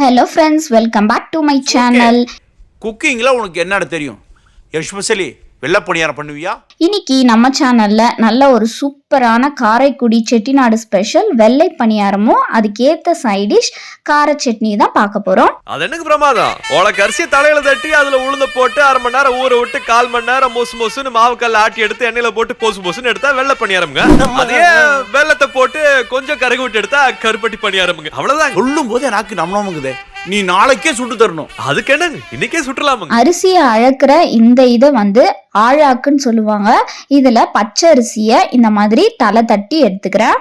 Hello friends welcome back to my channel குக்கிங்கில் உனக்கு என்னடா தெரியும்? எஸ்பெஷலி வெள்ளை பணியாரம் பண்ணுவியா? இன்னைக்கு நம்ம சேனல்ல நல்ல ஒரு சூப்பரான காரைக்குடி செட்டிநாடு ஸ்பெஷல் வெள்ளை பணியாரமும் அதுக்கேத்த சைடிஷ் கார சட்னி தான் பார்க்க போறோம். அது எனக்கு பிரமாதம்? உனக்கு அரிசியை தலையில தட்டி அதுல உளுந்த போட்டு அரை மணி நேரம் ஊற விட்டு கால் மணி நேரம் மொசு மொசுன்னு மாவுக்கல்ல ஆட்டி எடுத்து எண்ணெயில போட்டு பொசு பொசுன்னு எடுத்தா வெள்ளை பணியாரம்ங்க. அதே வெள்ளத்தை போட்டு கொஞ்சம் கருகு விட்டு எடுத்தா கருப்பட்டி பணியாரம்ங்க. அவ்வளவுதாங்க. சொல்லும் போது எனக்கு நம்மளமுங்குதே நீ நாளைக்கே சுட்டு தரணும். அதுக்கு என்னங்க? இன்னைக்கே சுற்றலாமுங்க அரிசியை அழக்கிற இந்த இதை வந்து ஆழாக்குன்னு சொல்லுவாங்க. இதுல பச்சை அரிசியை இந்த மாதிரி தலை தட்டி எடுத்துக்கிறேன்.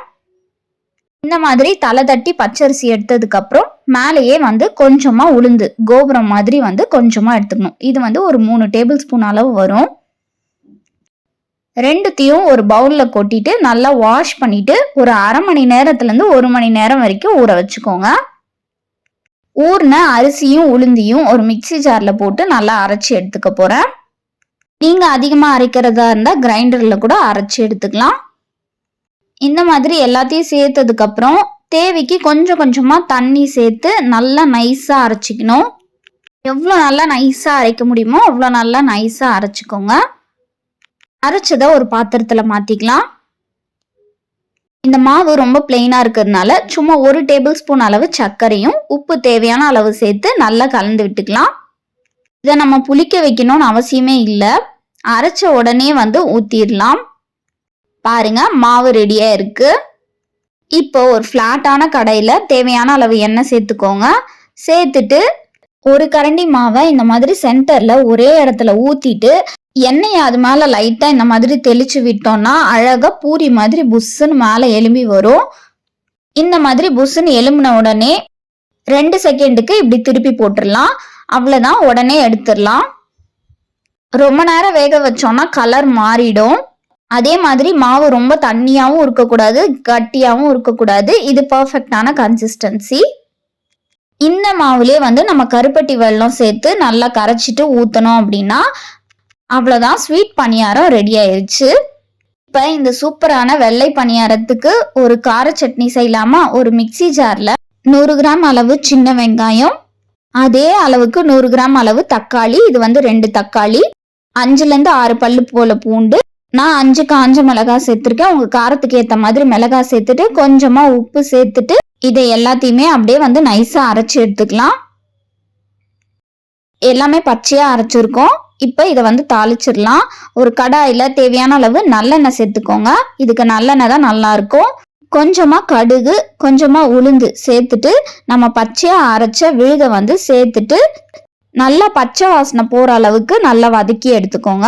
இந்த மாதிரி தலை தட்டி பச்சரிசி எடுத்ததுக்கு அப்புறம் மேலேயே வந்து கொஞ்சமா உளுந்து கோபுரம் மாதிரி வந்து கொஞ்சமா எடுத்துக்கணும். இது வந்து ஒரு மூணு டேபிள் ஸ்பூன் அளவு வரும். ரெண்டுத்தையும் ஒரு பவுல்ல கொட்டிட்டு நல்லா வாஷ் பண்ணிட்டு ஒரு அரை மணி நேரத்துல இருந்து ஒரு மணி நேரம் வரைக்கும் ஊற வச்சுக்கோங்க. ஊர்ன அரிசியும் உளுந்தியும் ஒரு மிக்ஸி ஜாரில் போட்டு நல்லா அரைச்சி எடுத்துக்க போகிறேன் நீங்கள் அதிகமாக அரைக்கிறதா இருந்தால் கிரைண்டரில் கூட அரைச்சி எடுத்துக்கலாம். இந்த மாதிரி எல்லாத்தையும் சேர்த்ததுக்கப்புறம் தேவைக்கு கொஞ்சம் கொஞ்சமாக தண்ணி சேர்த்து நல்லா நைஸாக அரைச்சிக்கணும். எவ்வளோ நல்லா நைஸாக அரைக்க முடியுமோ அவ்வளோ நல்லா நைஸாக அரைச்சிக்கோங்க. அரைச்சதை ஒரு பாத்திரத்தில் மாற்றிக்கலாம் இந்த மாவு ரொம்ப பிளெயினாக இருக்கிறதுனால சும்மா ஒரு டேபிள் ஸ்பூன் அளவு சர்க்கரையும் உப்பு தேவையான அளவு சேர்த்து நல்லா கலந்து விட்டுக்கலாம். இதை நம்ம புளிக்க வைக்கணும்னு அவசியமே இல்லை. அரைச்ச உடனே வந்து ஊற்றிடலாம் பாருங்க மாவு ரெடியாக இருக்கு. இப்போ ஒரு ஃப்ளாட்டான கடையில் தேவையான அளவு எண்ணெய் சேர்த்துக்கோங்க. சேர்த்துட்டு ஒரு கரண்டி மாவை இந்த மாதிரி சென்டரில் ஒரே இடத்துல ஊற்றிட்டு எண்ணெயை அது மேலே லைட்டாக இந்த மாதிரி தெளிச்சு விட்டோம்னா அழகாக பூரி மாதிரி புஷ்ஷுன்னு மேலே எலும்பி வரும். இந்த மாதிரி புஷ்ஷுன்னு எலும்பின உடனே ரெண்டு செகண்டுக்கு இப்படி திருப்பி போட்டுடலாம். அவ்வளோதான் உடனே எடுத்துடலாம். ரொம்ப நேரம் வேக வச்சோம்னா கலர் மாறிடும். அதே மாதிரி மாவு ரொம்ப தண்ணியாகவும் இருக்கக்கூடாது கட்டியாகவும் இருக்கக்கூடாது. இது பர்ஃபெக்டான கன்சிஸ்டன்சி இந்த மாவுலேயே வந்து நம்ம கருப்பட்டி வெல்லம் சேர்த்து நல்லா கரைச்சிட்டு ஊற்றணும் அப்படின்னா அவ்வளோதான் ஸ்வீட் பணியாரம் ரெடி ஆயிடுச்சு இப்போ இந்த சூப்பரான வெள்ளை பணியாரத்துக்கு ஒரு கார சட்னி செய்யலாமா? ஒரு மிக்ஸி ஜாரில் நூறு கிராம் அளவு சின்ன வெங்காயம் அதே அளவுக்கு நூறு கிராம் அளவு தக்காளி இது வந்து ரெண்டு தக்காளி அஞ்சுலேருந்து ஆறு பல்லு போல பூண்டு. நான் அஞ்சு காஞ்ச மிளகாய் சேர்த்துருக்கேன். உங்கள் காரத்துக்கு ஏற்ற மாதிரி மிளகாய் சேர்த்துட்டு கொஞ்சமாக உப்பு சேர்த்துட்டு இதை எல்லாத்தையுமே அப்படியே வந்து நைஸாக அரைச்சி எடுத்துக்கலாம். எல்லாமே பச்சையாக அரைச்சிருக்கோம். இப்போ இதை வந்து தாளிச்சிடலாம். ஒரு கடாயில் தேவையான அளவு நல்லெண்ணெய் சேர்த்துக்கோங்க. இதுக்கு நல்லெண்ணெய் தான் நல்லா இருக்கும். கொஞ்சமாக கடுகு கொஞ்சமாக உளுந்து சேர்த்துட்டு நம்ம பச்சையாக அரைச்ச விழுதை வந்து சேர்த்துட்டு நல்லா பச்சை வாசனை போகிற அளவுக்கு நல்லா வதக்கி எடுத்துக்கோங்க.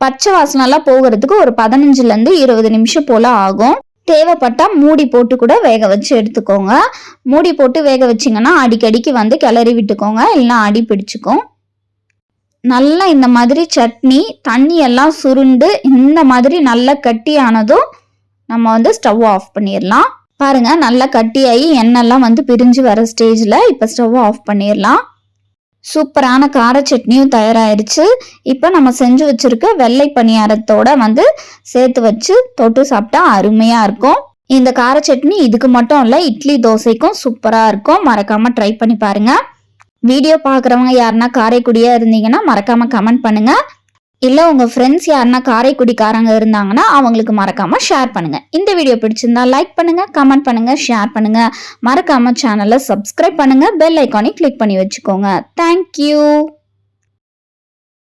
பச்சை வாசனைலாம் போகிறதுக்கு ஒரு பதினஞ்சுலேருந்து இருபது நிமிஷம் போல் ஆகும். தேவைப்பட்டா மூடி போட்டு கூட வேக வச்சு எடுத்துக்கோங்க. மூடி போட்டு வேக வச்சிங்கன்னா அடிக்கடிக்கு வந்து கிளறி விட்டுக்கோங்க. இல்லைன்னா அடி பிடிச்சிக்கும். நல்லா இந்த மாதிரி சட்னி தண்ணி எல்லாம் சுருண்டு இந்த மாதிரி நல்லா கட்டியானதும் நம்ம வந்து ஸ்டவ் ஆஃப் பண்ணிடலாம் பாருங்க நல்லா கட்டியாகி எண்ணெய்லாம் வந்து பிரிஞ்சு வர ஸ்டேஜில் இப்போ ஸ்டவ் ஆஃப் பண்ணிடலாம் சூப்பரான கார சட்னியும் தயாராகிடுச்சு இப்போ நம்ம செஞ்சு வச்சுருக்க வெள்ளை பணியாரத்தோட வந்து சேர்த்து வச்சு தொட்டு சாப்பிட்டா அருமையாக இருக்கும். இந்த கார சட்னி இதுக்கு மட்டும் இல்லை இட்லி தோசைக்கும் சூப்பராக இருக்கும். மறக்காமல் ட்ரை பண்ணி பாருங்கள் வீடியோ பார்க்குறவங்க யாருன்னா காரைக்குடியாக இருந்தீங்கன்னா மறக்காமல் கமெண்ட் பண்ணுங்கள் இல்லை உங்கள் ஃப்ரெண்ட்ஸ் யாருன்னா காரைக்குடிக்காரங்க இருந்தாங்கன்னா அவங்களுக்கு மறக்காமல் ஷேர் பண்ணுங்கள் இந்த வீடியோ பிடிச்சிருந்தா லைக் பண்ணுங்கள் கமெண்ட் பண்ணுங்கள் ஷேர் பண்ணுங்கள் மறக்காமல் சேனலை சப்ஸ்கிரைப் பண்ணுங்கள் பெல் ஐக்கானை கிளிக் பண்ணி வச்சுக்கோங்க. தேங்க்யூ